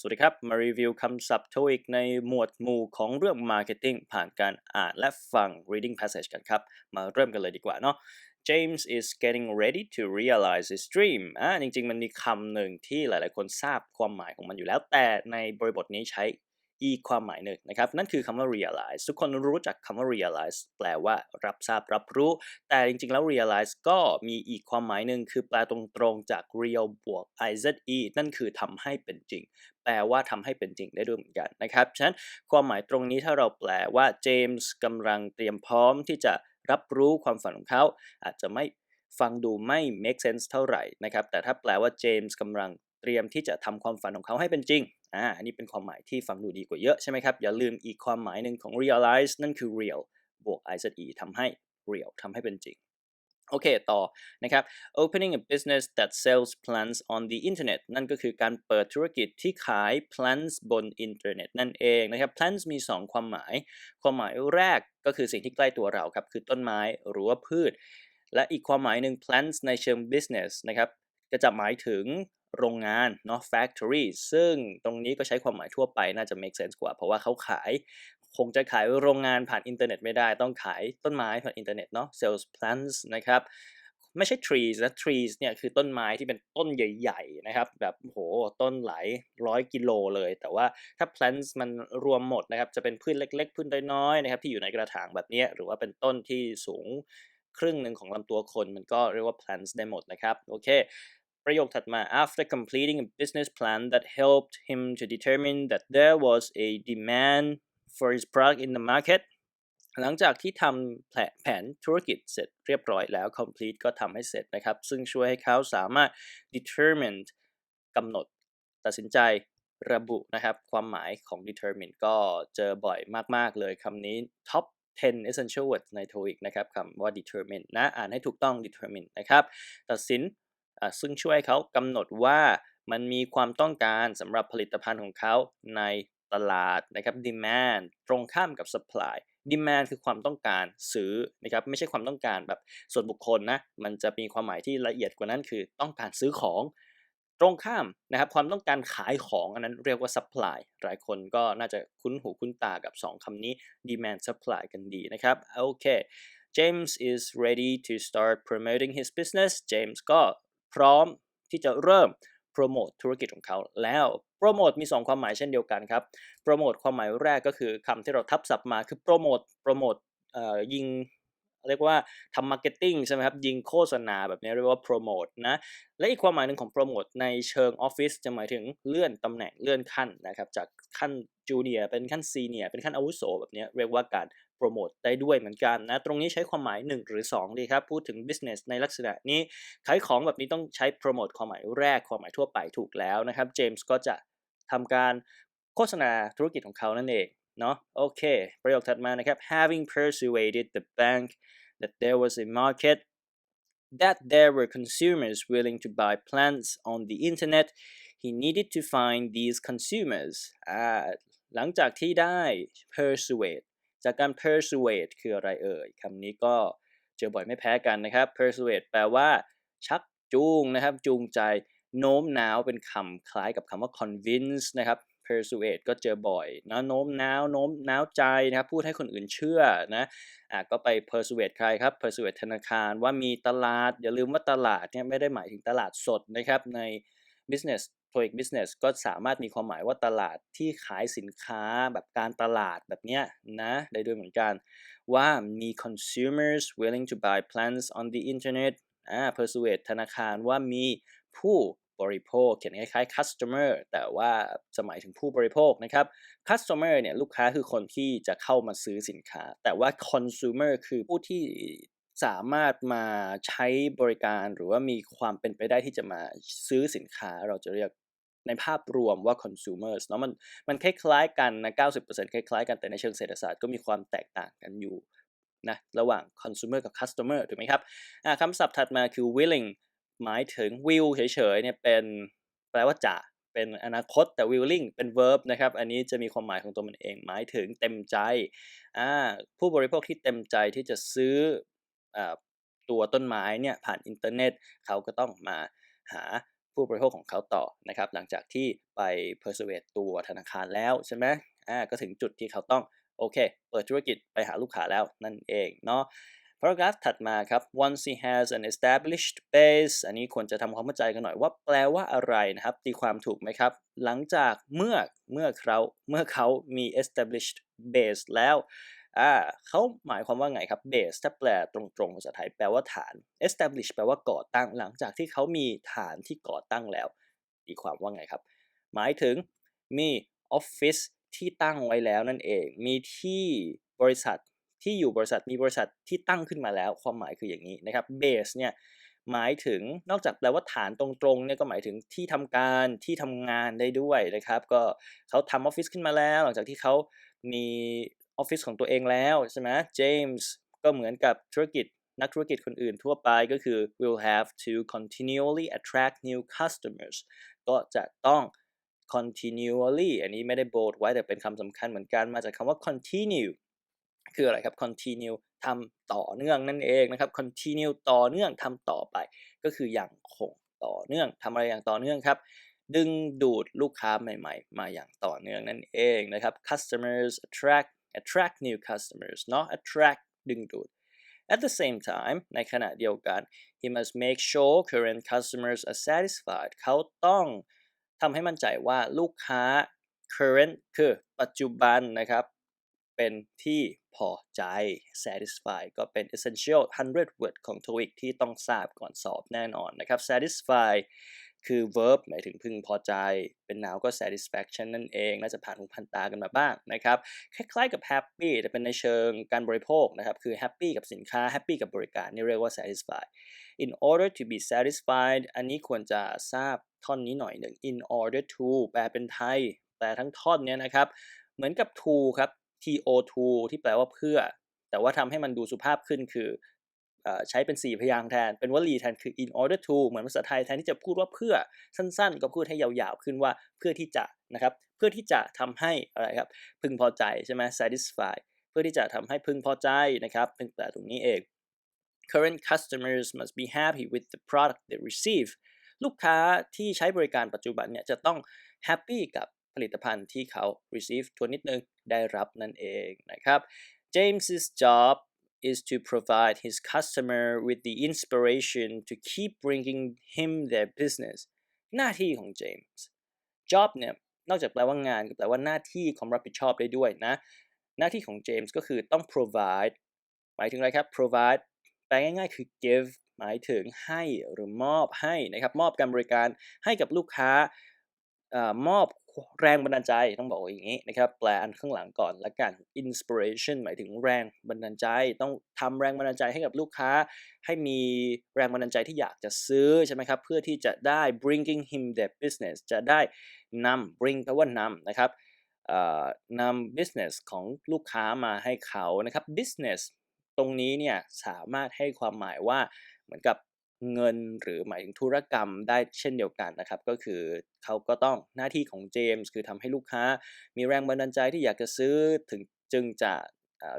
สวัสดีครับ มารีวิวคำศัพท์ TOEIC ในหมวดหมู่ของเรื่อง Marketing ผ่านการอ่านและฟัง reading passage กันครับ มาเริ่มกันเลยดีกว่าเนาะ James is getting ready to realize his dream อ่าจริง ๆ มันมีคำหนึ่งที่หลาย ๆ คนทราบความหมายของมันอยู่แล้ว แต่ในบริบทนี้ใช้ อีกความหมายหนึ่งนะครับ นั่นคือคำว่า realize ทุกคนรู้จักคำว่า realize แปลว่ารับทราบรับรู้ แต่จริงๆแล้ว realize ก็มีอีกความหมายหนึ่งคือแปลตรงๆจาก real บวก ize นั่นคือทำให้เป็นจริง แปลว่าทำให้เป็นจริงได้ด้วยเหมือนกันนะครับ ฉะนั้นความหมายตรงนี้ถ้าเราแปลว่าเจมส์กำลังเตรียมพร้อมที่จะรับรู้ความฝันของเขา อาจจะไม่ฟังดูไม่ make sense เท่าไหร่นะครับ แต่ถ้าแปลว่าเจมส์กำลัง เตรียมที่จะทำความฝันของเขาให้เป็นจริง อ่า อันนี้เป็นความหมายที่ฟังดูดีกว่าเยอะใช่ไหมครับ อย่าลืมอีกความหมายหนึ่งของ realize นั่นคือ real บวก ize ทำให้ real ทำให้เป็นจริง โอเค ต่อนะครับ opening a business that sells plants on the internet นั่นก็คือการเปิดธุรกิจที่ขาย plants บนอินเทอร์เน็ตนั่นเองนะครับ plants มี 2 ความหมาย ความหมายแรกก็คือสิ่งที่ใกล้ตัวเราครับ คือต้นไม้หรือว่าพืช และอีกความหมายหนึ่ง plants ในเชิง business นะครับก็จะหมายถึง โรงงานเนาะ factory ซึ่งตรงนี้ก็ใช้ความหมายทั่วไปน่าจะ make sense กว่า เพราะว่าเขาขายคงจะขายโรงงานผ่านอินเทอร์เน็ตไม่ได้ต้องขายต้นไม้ผ่านอินเทอร์เน็ตเนาะ sales plants นะครับไม่ใช่ trees นะ trees เนี่ยคือต้นไม้ที่เป็นต้นใหญ่ๆนะครับแบบโหต้นหลายร้อยกิโลเลย แต่ว่าถ้า plants มันรวมหมดนะครับจะเป็นพืชเล็กๆพืชน้อยๆนะครับที่อยู่ในกระถางแบบนี้หรือว่าเป็นต้นที่สูงครึ่งหนึ่งของลำตัวคนมันก็เรียกว่า plants ได้หมดนะครับโอเค ประโยคถัดมา after completing a business plan that helped him to determine that there was a demand for his product in the market หลังจากที่ทำแผนธุรกิจเสร็จเรียบร้อยแล้ว complete ก็ทำให้เสร็จนะครับ ซึ่งช่วยให้เขาสามารถ determine กำหนดตัดสินใจระบุนะครับ ความหมายของ determine ก็เจอบ่อยมาก ๆ เลยคำนี้ top 10 essential words ใน TOEIC นะครับคำว่า determine นะ อ่านให้ถูกต้อง determine นะครับ ตัดสิน ซึ่งช่วยเขากำหนดว่ามันมีความต้องการสำหรับผลิตภัณฑ์ของเขาในตลาดนะครับ demand ตรงข้ามกับ supply demand คือความต้องการซื้อนะครับไม่ใช่ความต้องการแบบส่วนบุคคลนะมันจะมีความหมายที่ละเอียดกว่านั้นคือต้องการซื้อของตรงข้ามนะครับความต้องการขายของอันนั้นเรียกว่า supply หลายคนก็น่าจะคุ้นหูคุ้นตากับ 2 คำนี้ demand supply กันดีนะครับโอเค James is ready to start promoting his business James ก็ พร้อมที่จะเริ่มโปรโมทธุรกิจของเขาแล้วโปรโมทมี 2 ความหมายเช่นเดียวกันครับโปรโมทความหมายแรกก็คือคำที่เราทับศัพท์มาคือโปรโมทโปรโมทยิงเรียกว่าทำมาร์เก็ตติ้งใช่ไหมครับ ยิงโฆษณาแบบนี้เรียกว่าโปรโมทนะ และอีกความหมายหนึ่งของโปรโมทในเชิงออฟฟิศจะหมายถึงเลื่อนตำแหน่งเลื่อนขั้นนะครับ จากขั้นจูเนียร์เป็นขั้นซีเนียร์เป็นขั้นอาวุโสแบบนี้เรียกว่าการ โปรโมทได้ด้วยเหมือนกันนะ ตรงนี้ใช้ความหมาย 1 หรือ 2 ดีครับ พูดถึง business ในลักษณะนี้ ขายของแบบนี้ต้องใช้โปรโมทความหมายแรก ความหมายทั่วไปถูกแล้วนะครับ เจมส์ก็จะทำการโฆษณาธุรกิจของเขานั่นเองเนาะโอเค ประโยคถัดมานะครับ having persuaded the bank that there was a market that there were consumers willing to buy plants on the internet he needed to find these consumers หลังจากที่ได้ persuade จากการ persuade คืออะไรเอ่ยคำนี้ก็เจอบ่อยไม่แพ้กันนะครับ persuade แปลว่าชักจูงนะครับ จูงใจโน้มน้าวเป็นคำคล้ายกับคำว่า convince นะครับ persuade ก็เจอบ่อยนะโน้มน้าวโน้มน้าวใจนะครับพูดให้คนอื่นเชื่อนะอะก็ไป persuade ใครครับ persuade ธนาคารว่ามีตลาด อย่าลืมว่าตลาดเนี่ยไม่ได้หมายถึงตลาดสดนะครับใน business TOEIC business ก็สามารถมีความหมายว่าตลาดที่ขายสินค้าแบบการตลาดแบบเนี้ยนะได้ด้วยเหมือนกัน ว่ามี consumers willing to buy plants on the internet อ่า persuade ธนาคารว่ามีผู้บริโภคเขียนคล้ายๆ customer แต่ว่าจะหมายถึงผู้บริโภคนะครับ customer เนี่ยลูกค้าคือคนที่จะเข้ามาซื้อสินค้า แต่ว่า consumer คือผู้ที่ สามารถมาใช้บริการหรือว่ามีความเป็นไปได้ที่จะมาซื้อสินค้าเราจะเรียกในภาพรวมว่า consumers เนาะมันมันคล้ายๆกันนะ90%คล้ายๆกันแต่ในเชิงเศรษฐศาสตร์ก็มีความแตกต่างกันอยู่นะระหว่าง consumer กับ customer ถูกไหมครับคำศัพท์ถัดมาคือ willing หมายถึง will เฉยๆเนี่ยเป็นแปลว่าจะเป็นอนาคตแต่ willing เป็น verb นะครับ อันนี้จะมีความหมายของตัวมันเอง หมายถึงเต็มใจ ผู้บริโภคที่เต็มใจที่จะซื้ออ ตัวต้นไม้เนี่ยผ่านอินเทอร์เน็ตเขาก็ต้องมาหาผู้บริโภคของเขาต่อนะครับหลังจากที่ไป persuade ตัวธนาคารแล้วใช่ไหมอ่าก็ถึงจุดที่เขาต้องโอเค เปิดธุรกิจไปหาลูกค้าแล้วนั่นเองเนาะ paragraph ถัดมาครับ once he has an established base อันนี้ควรจะทำความเข้าใจกันหน่อยว่าแปลว่าอะไรนะครับ ตีความถูกไหมครับ หลังจากเมื่อเมื่อเขาเมื่อเขามี established base แล้ว อ่าเขาหมายความว่าไงครับ base ถ้าแปลตรงๆภาษาไทยแปลว่าฐาน establish แปลว่าก่อตั้งหลังจากที่เขามีฐานที่ก่อตั้งแล้วตีความว่าไงครับ หมายถึงมีออฟฟิศที่ตั้งไว้แล้วนั่นเอง มีที่บริษัทที่อยู่บริษัทมีบริษัทที่ตั้งขึ้นมาแล้ว ความหมายคืออย่างนี้นะครับ base เนี่ยหมายถึงนอกจากแปลว่าฐานตรงๆเนี่ยก็หมายถึงที่ทำการที่ทำงานได้ด้วยนะครับ ก็เขาทำออฟฟิศขึ้นมาแล้ว หลังจากที่เขามี ออฟฟิศของตัวเองแล้วใช่ไหมเจมส์ก็เหมือนกับธุรกิจนักธุรกิจคนอื่นทั่วไปก็คือ will have to continually attract new customers ก็จะต้อง continually อันนี้ไม่ได้โบดไว้แต่เป็นคำสำคัญเหมือนกันมาจากคำว่า continue คืออะไรครับ continue ทำต่อเนื่องนั่นเองนะครับ continue ต่อเนื่องทำต่อไป ก็คืออย่างคงต่อเนื่องทำอะไรอย่างต่อเนื่องครับ ดึงดูดลูกค้าใหม่ ๆ มาอย่างต่อเนื่องนั่นเองนะครับ customers attract attract new customers เนาะ attract ดึงดูด At the same time ในขณะเดียวกัน he must make sure current customers are satisfied เขาต้องทำให้มั่นใจว่าลูกค้า current คือปัจจุบันนะครับ เป็นที่พอใจ satisfy ก็เป็น essential 100 word ของ TOEIC ที่ต้องทราบก่อนสอบแน่นอนนะครับ satisfy คือ verb หมายถึงพึงพอใจ เป็น noun ก็ satisfaction นั่นเอง น่าจะผ่านหูผ่านตากันมาบ้างนะครับ คล้ายๆกับ happy แต่เป็นในเชิงการบริโภคนะครับ คือ happy กับสินค้า happy กับบริการ นี่เรียกว่า satisfy in order to be satisfied อันนี้ควรจะทราบท่อนนี้หน่อยหนึ่ง in order to แปลเป็นไทย แปลทั้งท่อนเนี้ยนะครับ เหมือนกับ to ครับ t o to ที่แปลว่าเพื่อ แต่ว่าทำให้มันดูสุภาพขึ้นคือ ใช้เป็น 4 พยางค์แทน เป็นวลีแทนคือ in order to เหมือนภาษาไทยแทนที่จะพูดว่าเพื่อสั้นๆ ก็พูดให้ยาวๆ ขึ้นว่าเพื่อที่จะนะครับ เพื่อที่จะทำให้อะไรครับ พึงพอใจใช่ไหม satisfy เพื่อที่จะทำให้พึงพอใจนะครับเป็นแปลตรงนี้เอง current customers must be happy with the product they receive ลูกค้าที่ใช้บริการปัจจุบันเนี่ยจะต้อง happy กับผลิตภัณฑ์ที่เขา receive ทวนนิดนึงได้รับนั่นเองนะครับ James's job is to provide his customer with the inspiration to keep bringing him their business หน้าที่ของเจมส์ job เนี่ยนอกจากแปลว่างานก็แปลว่าหน้าที่ความรับผิดชอบได้ด้วยนะ หน้าที่ของเจมส์ก็คือต้อง provide หมายถึงอะไรครับ provide แปลง่ายๆ คือ give หมายถึงให้หรือมอบให้นะครับ มอบการบริการให้กับลูกค้ามอบ แรงบันดาลใจต้องบอกอย่างนี้นะครับแปลอันข้างหลังก่อนละกัน inspiration หมายถึงแรงบันดาลใจ ต้องทำแรงบันดาลใจให้กับลูกค้า ให้มีแรงบันดาลใจที่อยากจะซื้อใช่ไหมครับเพื่อที่จะได้ bringing him the business จะได้นำ bring แปลว่านำนะครับนำ business ของลูกค้ามาให้เขานะครับ business ตรงนี้เนี่ยสามารถให้ความหมายว่าเหมือนกับ เงินหรือหมายถึงธุรกรรมได้เช่นเดียวกันนะครับ ก็คือเขาก็ต้องหน้าที่ของเจมส์คือทำให้ลูกค้า มีแรงบันดาลใจที่อยากจะซื้อถึงจึงจะ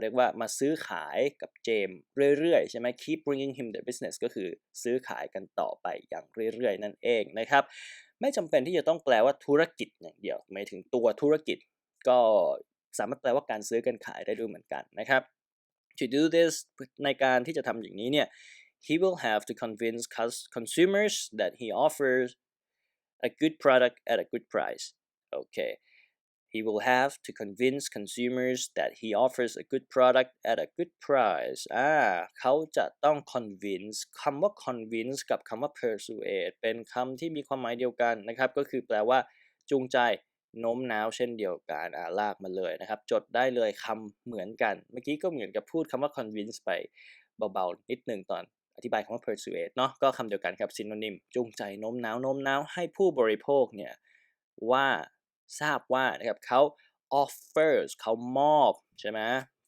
เรียกว่ามาซื้อขายกับเจมส์เรื่อยๆ ใช่ไหม keep bringing him the business ก็คือซื้อขายกันต่อไปอย่างเรื่อยๆ นั่นเองนะครับ ไม่จำเป็นที่จะต้องแปลว่าธุรกิจอย่างเดียวหมายถึงตัวธุรกิจก็สามารถแปลว่าการซื้อกันขายได้ด้วยเหมือนกันนะครับ to do this ในการที่จะทำอย่างนี้เนี่ย he will have to convince consumers that he offers a good product at a good price. Okay. He will have to convince consumers that he offers a good product at a good price อ่าเขาจะต้อง convince คำว่า convince กับคำว่า persuade เป็นคำที่มีความหมายเดียวกันนะครับ ก็คือแปลว่า จูงใจโน้มน้าวเช่นเดียวกันอ่าลากมาเลยนะครับ จดได้เลยคำเหมือนกัน เมื่อกี้ก็เหมือนกับพูดคำว่า convince ไปเบาๆ นิดหนึ่งตอน อธิบายคำว่า persuade เนาะก็คำเดียวกันครับ synonym จูงใจโน้มน้าวโน้มน้าวให้ผู้บริโภคเนี่ยว่าทราบว่านะครับเขา offers เขามอบใช่ไหม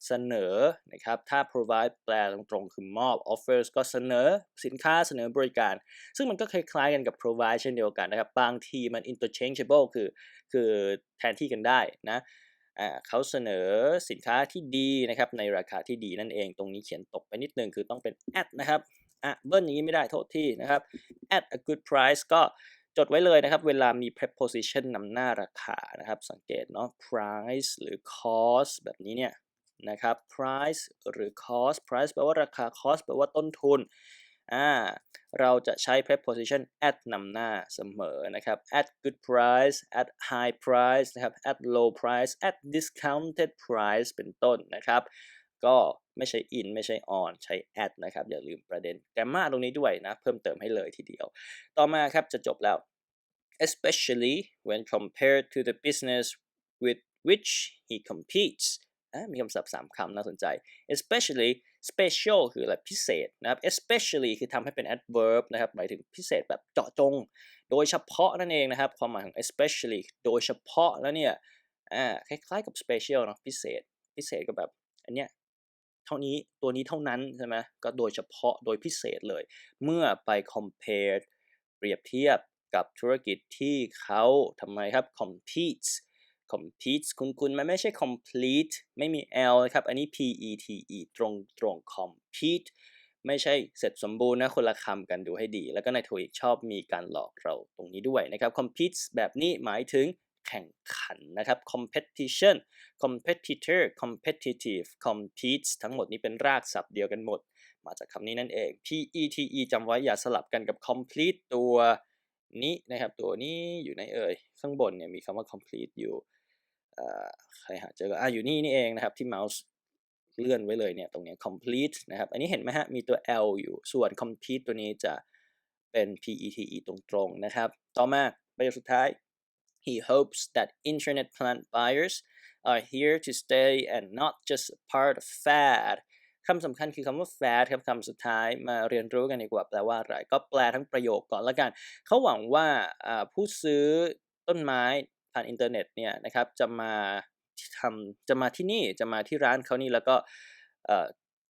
เสนอนะครับถ้า provide แปลตรงๆ คือมอบ offers ก็เสนอสินค้าเสนอบริการ ซึ่งมันก็คล้ายๆกันกับ provide เช่นเดียวกันนะครับ บางทีมัน interchangeable คือคือแทนที่กันได้นะเขาเสนอสินค้าที่ดีนะครับในราคาที่ดีนั่นเองตรงนี้เขียนตกไปนิดนึงคือต้องเป็น at นะครับ อะเบิ้ลอย่างนี้ไม่ได้โทษที่นะครับ at a good price ก็จดไว้เลยนะครับ เวลามี preposition นำหน้าราคานะครับ สังเกตเนาะ price หรือ cost แบบนี้เนี่ยนะครับ price หรือ cost price แปลว่าราคา cost แปลว่าต้นทุนอ่าเราจะใช้ preposition at นำหน้าเสมอนะครับ at good price at high price นะครับ at low price at discounted price เป็นต้นนะครับ ก็ไม่ใช่ in ไม่ใช่ on ใช้ at นะครับ อย่าลืมประเด็นแกรมมาตรงนี้ด้วยนะ เพิ่มเติมให้เลยทีเดียว ต่อมาครับจะจบแล้ว especially when compared to the business with which he competes มีคำศัพท์สามคำน่าสนใจ especially special คืออะไรพิเศษนะครับ especially คือทำให้เป็น adverb นะครับ หมายถึงพิเศษแบบเจาะจง โดยเฉพาะนั่นเองนะครับ ความหมายของ especially โดยเฉพาะแล้วเนี่ย อ่า คล้ายๆกับ special เนาะพิเศษ พิเศษก็แบบ อันเนี้ย ท่านี้ตัวนี้เท่านั้นใช่ไหมก็โดยเฉพาะโดยพิเศษเลย เมื่อไป compare เปรียบเทียบกับธุรกิจที่เขาทำไมครับ competes compete คุณคุณมันไม่ใช่ complete ไม่มี l นะครับ อันนี้ p e t e ตรงตรง compete ไม่ใช่เสร็จสมบูรณ์นะคนละคำกันดูให้ดี แล้วก็ในทวิกชอบมีการหลอกเราตรงนี้ด้วยนะครับ compete แบบนี้หมายถึง แข่งขันนะครับ competition competitor competitive compete ทั้งหมดนี้เป็นรากศัพท์เดียวกันหมด มาจากคำนี้นั่นเอง p e t e จำไว้อย่าสลับกันกับ complete ตัวนี้นะครับตัวนี้อยู่ในเอ่ย ข้างบนเนี่ยมีคำว่า complete อยู่ใครหาเจอก็อะอยู่นี่นี่เองนะครับที่เมาส์เลื่อนไว้เลยเนี่ยตรงนี้ complete นะครับ อันนี้เห็นไหมฮะ มีตัว L อยู่ส่วน complete ตัวนี้จะเป็น PETE ตรงๆนะครับ ต่อมาประโยคสุดท้าย he hopes that internet plant buyers are here to stay and not just part of fad คำสำคัญคือคำว่า fad ครับคำสุดท้ายมาเรียนรู้กันดีกว่าแปลว่าอะไร ก็แปลทั้งประโยคก่อนละกัน เขาหวังว่าผู้ซื้อต้นไม้ผ่านอินเทอร์เน็ตเนี่ยนะครับจะมาทำจะมาที่นี่จะมาที่ร้านเขานี่แล้วก็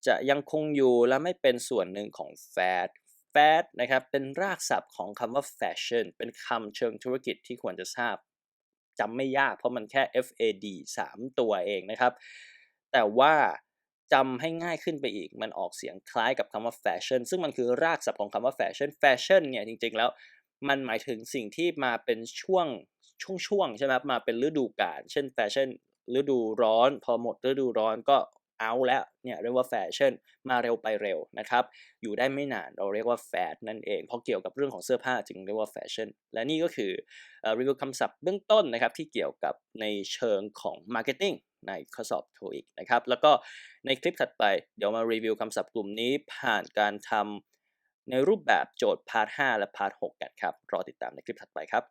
จะยังคงอยู่และไม่เป็นส่วนหนึ่งของแฟด แฟดนะครับเป็นรากศัพท์ของคำว่าแฟชั่นเป็นคำเชิงธุรกิจที่ควรจะทราบจำไม่ยากเพราะมันแค่ FAD 3 ตัวเองนะครับ แต่ว่าจำให้ง่ายขึ้นไปอีก มันออกเสียงคล้ายกับคำว่าแฟชั่นซึ่งมันคือรากศัพท์ของคำว่าแฟชั่นแฟชั่นเนี่ยจริงๆแล้วมันหมายถึงสิ่งที่มาเป็นช่วงช่วงๆใช่ไหมมาเป็นฤดูกาลเช่นแฟชั่นฤดูร้อน พอหมดฤดูร้อนก็ เอาแล้วเนี่ยเรียกว่าแฟชั่นมาเร็วไปเร็วนะครับอยู่ได้ไม่นานเราเรียกว่าแฟดนั่นเองเพราะเกี่ยวกับเรื่องของเสื้อผ้าจึงเรียกว่าแฟชั่นและนี่ก็คือรีวิวคำศัพท์เบื้องต้นนะครับที่เกี่ยวกับในเชิงของ Marketing ในข้อสอบ TOEIC นะครับแล้วก็ในคลิปถัดไปเดี๋ยวมารีวิวคำศัพท์กลุ่มนี้ผ่านการทำในรูปแบบโจทย์พาร์ท 5 และพาร์ท 6 กันครับ รอติดตามในคลิปถัดไปครับ